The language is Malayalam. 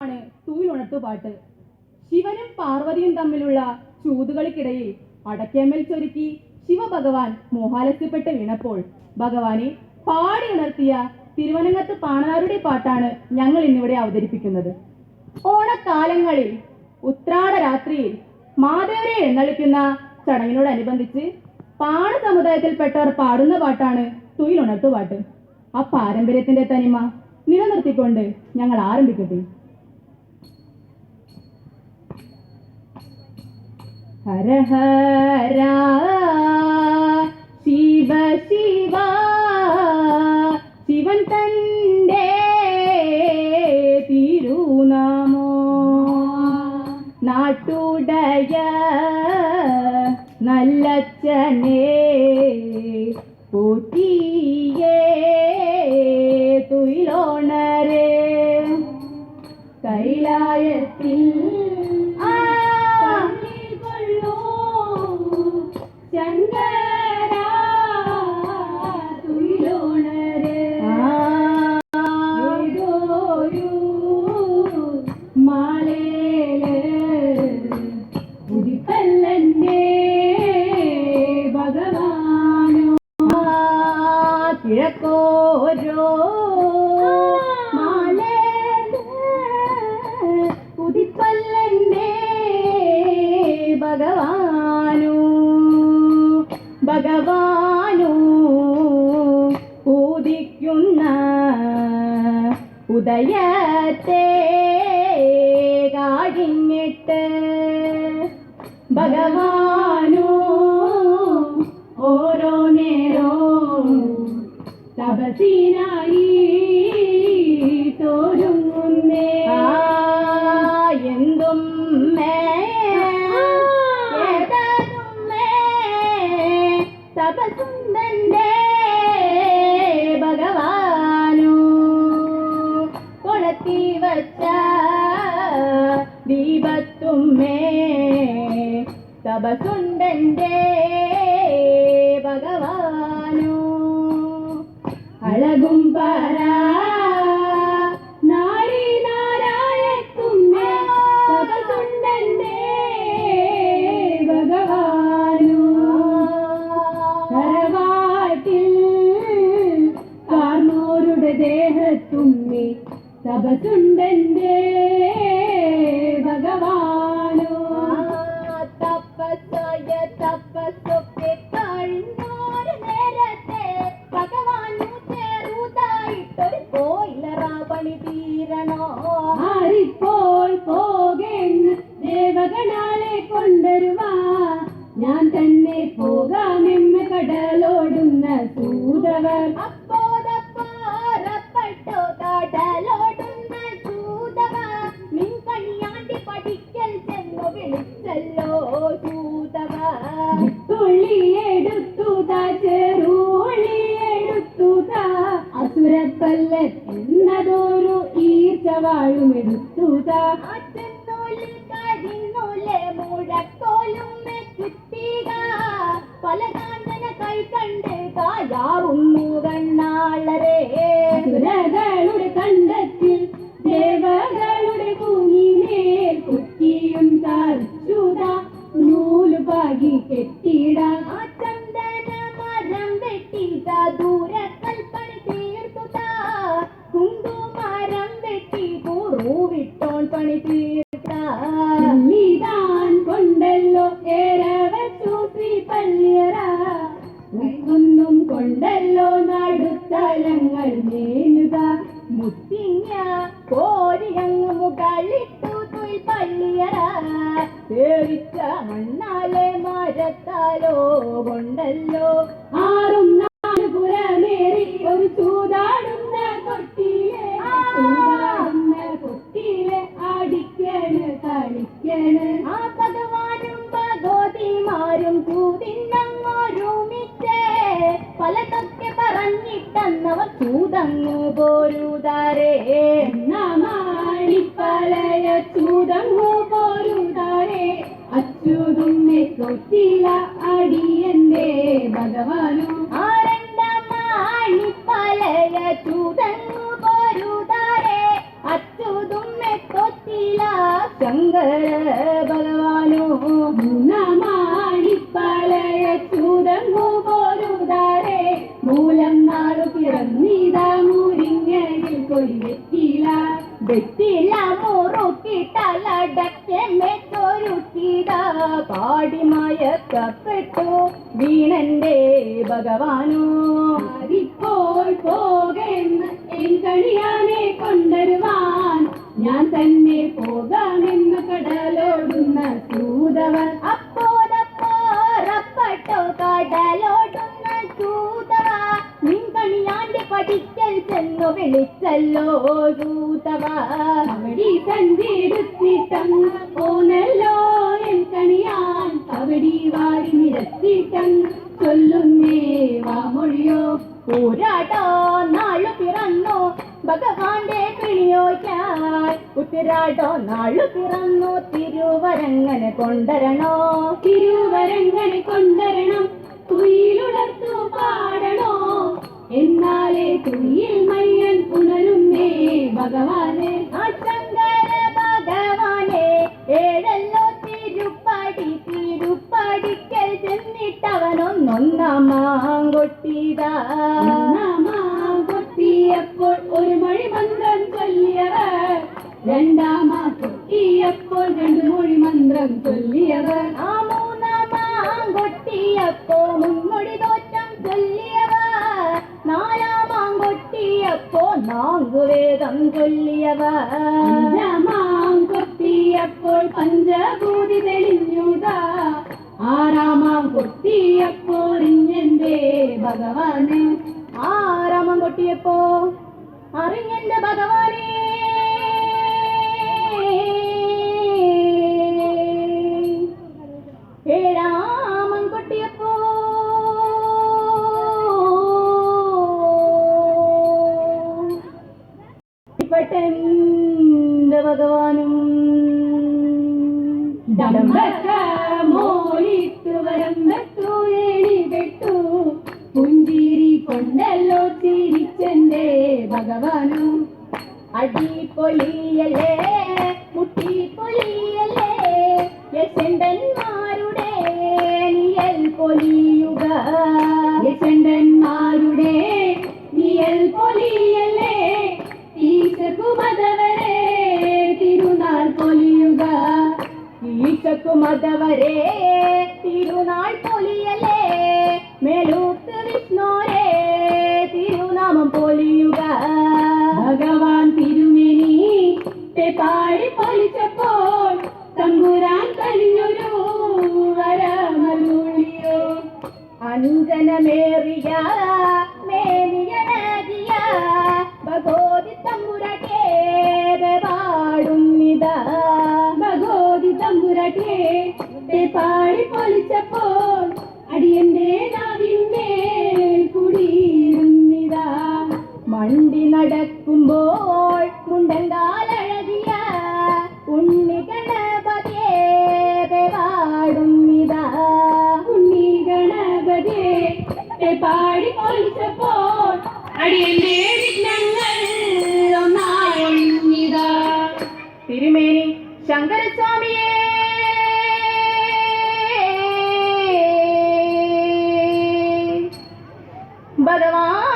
ആണ് തൂയിലുണർത്തുപാട്ട് ശിവനും പാർവതിയും തമ്മിലുള്ള ചൂതുകൾക്കിടയിൽ അടക്കേമ്മൽ ചൊരുക്കി ശിവഭഗവാൻ മോഹാലസ്യപ്പെട്ട് വീണപ്പോൾ ഭഗവാനെ പാടി ഉണർത്തിയ തിരുവനങ്ങത്ത് പാണനാരുടെ പാട്ടാണ് ഞങ്ങൾ ഇന്നിവിടെ അവതരിപ്പിക്കുന്നത്. ഓണക്കാലങ്ങളിൽ ഉത്രാട രാത്രിയിൽ മാധവരെ എഴുന്നള്ളിക്കുന്ന ചടങ്ങിനോടനുബന്ധിച്ച് പാണ സമുദായത്തിൽപ്പെട്ടവർ പാടുന്ന പാട്ടാണ് തുയിലുണർത്തുപാട്ട് ആ പാരമ്പര്യത്തിന്റെ തനിമ നിലനിർത്തിക്കൊണ്ട് ഞങ്ങൾ ആരംഭിക്കട്ടെ. ഹര ഹര ശിവ ശിവ ശിവൻ തന്റെ തിരുനാമോ നാട്ടുടയ നല്ലച്ചനേ പോറ്റിയേ തുയിലോണരേ കൈലായത്തിൽ ഉദിപ്പല്ലന്റെ ഭഗവാനു ഭഗവാനോ ഉദിക്കുന്ന ഉദയത്തെ കാഴിഞ്ഞിട്ട് ഭഗവാനോ തപസിനായി തോരുന്നേ എന്തും തപസുന്ദന്റെ ഭഗവാനു. കൊളത്തി വച്ച ദീപത്തുമ്മേ തപസുണ്ടന്റെ ഭഗവാനു. അഴകും പറ. നാരി നാരായത്തുമ്മേ തപസുണ്ടന്റെ ഭഗവാനു തറവാട്ടിൽ കാർന്നോരുടെ ദേഹത്തുമ്മി തപസുണ്ടന്റെ സൂതവർ അപ്പോതപ്പാറപ്പെട്ടോ. കടലോടുന്ന സൂതവ നിൻ കണിയാണ്ടി പഠിക്കൽ ചെന്നു വിളിച്ചല്ലോ സൂതവ തുള്ളിയെടുത്തു ചെറുള്ളിയെടുത്തു അസുരപ്പല്ല എന്നതൊരു ഈർച്ചവാഴും എടുത്തു അച്ഛനൂലിൽ കഴിഞ്ഞൂലെ മുഴക്കോലും കാന്തന കൈ കണ്ട് കായാവുന്നു കണ്ണാളരെ. സുരകളുടെ കണ്ടത്തിൽ ദേവകളുടെ ഭൂമിമേൽ കുറ്റിയും താഴ്ചുത നൂൽ പാകി കെട്ടിട ചന്ദന മരം വെട്ടി ദൂരക്കൽപ്പണി തീർത്തുത. കുങ്കുമരം വെട്ടി കൂറുവിട്ടോൺ പണി തീർത്താൻ കൊണ്ടല്ലോ ഏറെ വെച്ചു ശ്രീ പള്ളിയറ കൊണ്ടല്ലോ നടുത്തലങ്ങൾ നേനുക മുത്തിങ്ങ കോരിയങ്ങ് മുകളിട്ടു തുയ് പള്ളിയറ സേവിച്ച മണ്ണാലെ മരത്താലോ കൊണ്ടല്ലോ. ആറും നാല് പുറമേറി ഒരു ചൂതാടുന്ന കൊട്ടിയിലെ ചൂതാടുന്ന കൊട്ടിയിലെ അടിക്കണ് കളിക്കണ് ആ ഭഗവാനും ഭഗവതിമാരും ചൂതിന്നങ്ങൊരുമിച്ചേ പറഞ്ഞിട്ടെന്നവർ ചൂതങ്ങു പോരുതാരേ. മാണിപ്പലയ ചൂതങ്ങു പോരുതാരേ. അച്യുതുമ്മെ തൊട്ടില അടിയന്റെ ഭഗവാനു വെറ്റില വെറ്റില മുറുക്കിട്ടലടക്കെമ്മൊരുക്കിത പാടിമയക്കപ്പെട്ടു വീണന്റെ ഭഗവാനോ. ഇപ്പോൾ പോകെന്ന് എൻ ഞാൻ തന്നെ പോകാമെന്ന് സൂതവ കബടി സന്ധിടുത്തിട്ടങ്ങ് എൻ കണിയാൻ കവടി വാരി നിരത്തിട്ടങ്ങ് ചൊല്ലുന്നേ വാമൊഴിയോ പോരാട്ടോ നാളു പിറന്നോ. ഭഗവാന്റെ കിളിയോയ്ക്കായി ഉത്തിരാട്ടോ നാളു പിറന്നു. തിരുവരങ്ങനെ കൊണ്ടരണോ. തിരുവരങ്ങനെ കൊണ്ടരണം. കുയിലുണർത്തു പാടണോ. എന്നാലേ തുയിൽ മയ്യൻ ഉണരുന്നേ. ഭഗവാനെ ആ ശങ്കര ഭഗവാനെ ഏഴല്ലോ തിരുപ്പാടി തിരുപ്പാടിക്കൽ ചെന്നിട്ടവനൊന്നൊന്നാം ചെന്നിട്ടവനൊന്നൊന്നാമാങ്കൊട്ടിതാ ചൊല്ലിയവർ അഞ്ചാമാം കൊട്ടിയപ്പോൾ പഞ്ചഭൂതി തെളിഞ്ഞുതാ. ആറാമാം കൊത്തിയപ്പോൾ ഇഞ്ഞെന്റെ ഭഗവാനെ? ആറാമം കൊട്ടിയപ്പോ അറിഞ്ഞെന്റെ ഭഗവാനെ. പെട്ടെന്റെ ഭഗവാനും. ഡംബക്ക മോളിട്ടു വരം വെട്ടു ഏണി വെട്ടു പുഞ്ചിരി കൊണ്ടല്ലോ ചിരിച്ചെന്റെ ഭഗവാനും. അടിപൊളിയല്ലേ മുട്ടിപ്പൊലിയല്ലേ യശണ്ടന്മാരുടെ നിയൽ പൊലിയുക. യശണ്ടന്മാരുടെ ഈശകുമതവരെ തിരുനാൾ പൊലിയലേ മേലൂത്ത് വിഷ്ണോരെ തിരുനാമം പൊലിയുക. ഭഗവാൻ തിരുമേനി പാടി പൊലിച്ചപ്പോൾ തമ്പുരാൻ കഴിഞ്ഞൊരു വരമലൂളിയോ അഞ്ജനമേറിയ പാടി അടിയന്റെ നാവിന്മേൽ കുടിയിരുന്നിതാ. മണ്ടി നടക്കുമ്പോൾ മുണ്ടങ്കാലഴകിയ ഉണ്ണി ഗണപതിയെ പാടുന്നിതാ ഉണ്ണി ഗണപതിയെ പാടി പൊളിച്ചപ്പോൾ അടിയന്റെ ഭഗവാൻ